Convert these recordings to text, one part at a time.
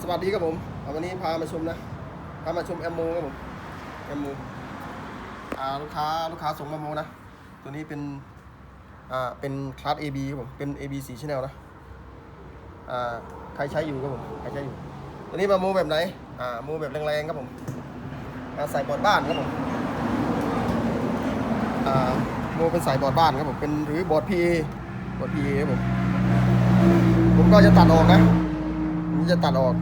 สวัสดีครับผมวันนี้พามาชมนะพามาชมแอมโมครับผมแอมโมลูกค้าลูกค้าส่งมาโมนะ ตัวนี้เป็นเป็นคลาส AB ครับผมเป็น AB 4 Channel นะใครใช้อยู่ครับผมใครใช้อยู่ ตัวนี้มาโมแบบไหนอ่าโมแบบแรงๆครับผมอ่าใส่บอดบ้านครับผมอ่าโมเป็นสายบอดบ้านครับผมเป็นหรือบอด PA บอด PA ครับผมผมก็จะตัดออกนะ จะตัดออก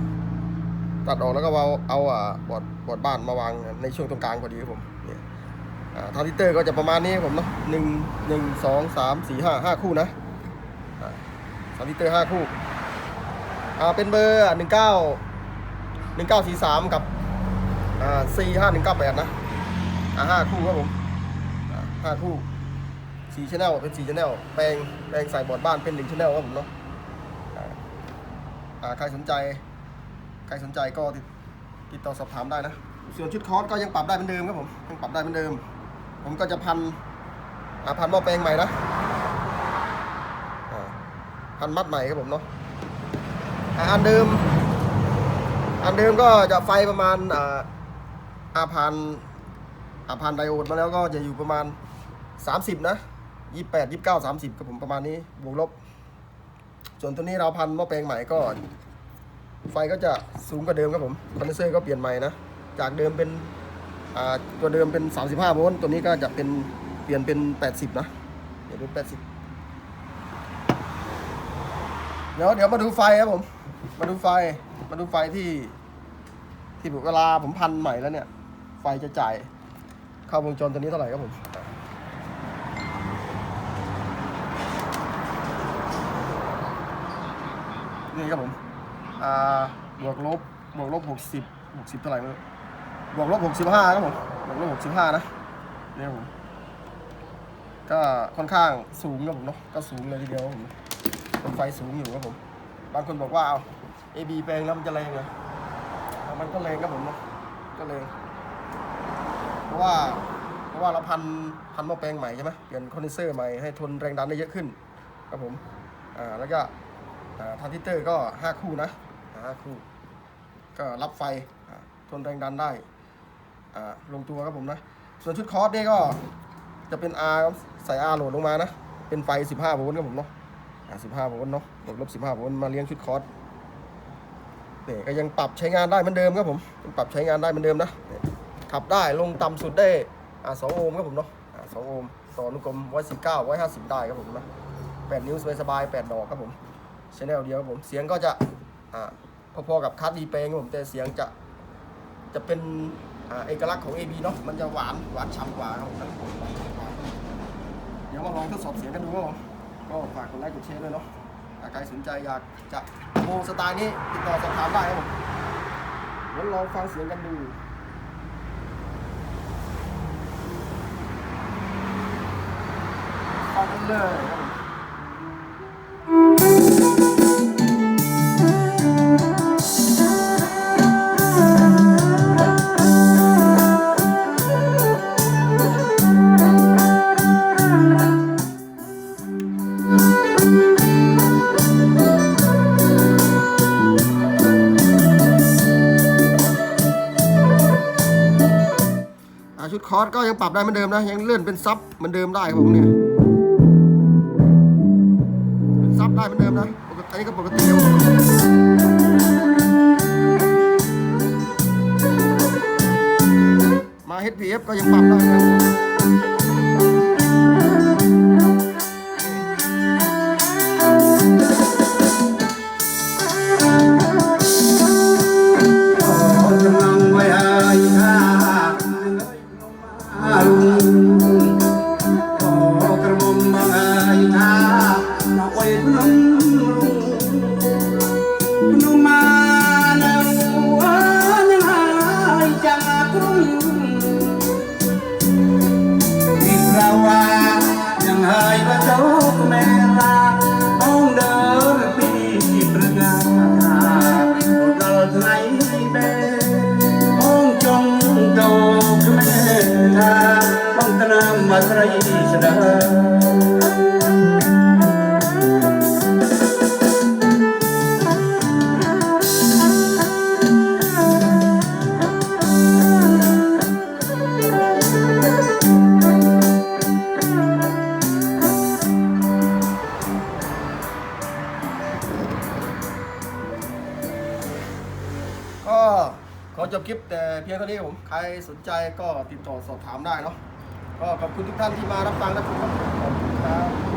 ตัดออกแล้วก็เอาเอาอ่าบอดบอดบ้านมาวางในช่วงตรงกลางพอดีครับผมเนี่ยอ่าริเตอร์ก็จะประมาณนี้ครับผมเนาะหนึ่งหนึ่งสองสามสี่ห้าห้าคู่นะอ่าริเตอร์ห้าคู่อ่าเป็นเบอร์หนึ่งเก้าหนึ่งเก้าสี่สามกับอ่าสี่ห้าหนึ่งเก้าแปดนะอ่าห้าคู่ครับผมห้าคู่สี่ชแนลเป็นสี่ชแนลแปลงแปลงใส่บอร์ดบ้านเป็นหนึ่งชแนลครับผมเนาะ ใครสนใจ ใครสนใจก็ติดติดต่อสอบถามได้นะ ส่วนชุดคอร์สก็ยังปรับได้เหมือนเดิมครับผมยังปรับได้เหมือนเดิม ผมก็จะพันอ่าพันหม้อแปลงใหม่นะพันมัดใหม่ครับผมเนาะอันเดิม อันเดิมก็จะไฟประมาณอ่าอาพันอาพันไดโอดมาแล้วก็จะอยู่ประมาณ 30 นะ 28 29 30ครับผมประมาณนี้บวกลบ ส่วนตัวนี้เราพันหม้อแปลงใหม่ก็ ไฟก็จะสูงกว่าเดิมครับผมคอนเดนเซอร์ก็เปลี่ยนใหม่นะ จากเดิมเป็นตัวเดิมเป็น 35 โวลต์ตัวนี้ก็จะเป็นเปลี่ยนเป็น 80 นะเดี๋ยวเป็น 80 เดี๋ยวเดี๋ยวมาดูไฟครับผม มาดูไฟ มาดูไฟที่ ที่เวลาผมพันใหม่แล้วเนี่ย ไฟจะจ่ายเข้าวงจรตัวนี้เท่าไหร่ครับผม นี่ครับผมอ่าบวกลบบวกลบหกสิบหกสิบเท่าไหร่ไม่รู้บวกลบหกสิบห้าครับผมบวกลบหกสิบห้านะนี่ครับผมก็ค่อนข้างสูงครับผมเนาะก็สูงเลยทีเดียวครับผมเป็นไฟสูงอยู่ครับผม บางคนบอกว่าเอา AB แปลงแล้วมันจะแรงเหรอมันก็แรงครับผมเนาะก็แรงเพราะว่าเพราะว่าเราพันพันหม้อแปลงใหม่ใช่ไหมเปลี่ยนคอนเดนเซอร์ใหม่ให้ทนแรงดันได้เยอะขึ้นครับผมอ่าแล้วก็ ทานซิเตอร์ก็ 5 คู่นะห้าคู่ ก็รับไฟทนแรงดันได้ลงตัวครับผมนะ ส่วนชุดคอร์สนี่ก็จะเป็น R ครับใส่ R โหลดลงมานะ เป็นไฟ 15โวลต์ครับผมเนาะ15โวลต์เนาะบวกลบ15โวลต์มาเลี้ยงชุดคอร์สนี่ยก็ยังปรับใช้งานได้เหมือนเดิมครับผมยังปรับใช้งานได้เหมือนเดิมนะขับได้ลงต่ำสุดได้อ่า2โอห์มครับผมเนาะอ่า2โอห์มต่อนุกรม119 150ได้ครับผมนะ8นิ้วสบายๆ8ดอกครับผม ชแนลเดียวผมเสียงก็จะพอๆกับคัดดีเพลงผมแต่เสียงจะจะเป็นอเอกลักษณ์ของ AB เนาะมันจะหวานหวานฉ่ำกว่าครับผมเดี๋ยวมาลองทดสอบเสียงกันดูครับผมก็ฝากกดไลค์กดแชร์ด้วยเนาะถ้าใครสนใจอยากจะโมสไตล์นี้ติดต่อสอบถามได้ครับผมเดี๋ยวลองฟังเสียงกันดูฟังกันเลยครับผม คอร์ดก็ยังปรับได้เหมือนเดิมนะ ยังเลื่อนเป็นซับเหมือนเดิมได้ครับผมเนี่ยเป็นซับได้เหมือนเดิมนะปกติอันนี้ก็ปกติครับผมมา HPF ก็ยังปรับได้นะ ขอจบคลิปแต่เพียงเท่านี้ผมใครสนใจก็ติดต่อสอบถามได้เนาะก็ขอบคุณทุกท่านที่มารับฟังรับชมครับขอบคุณครับ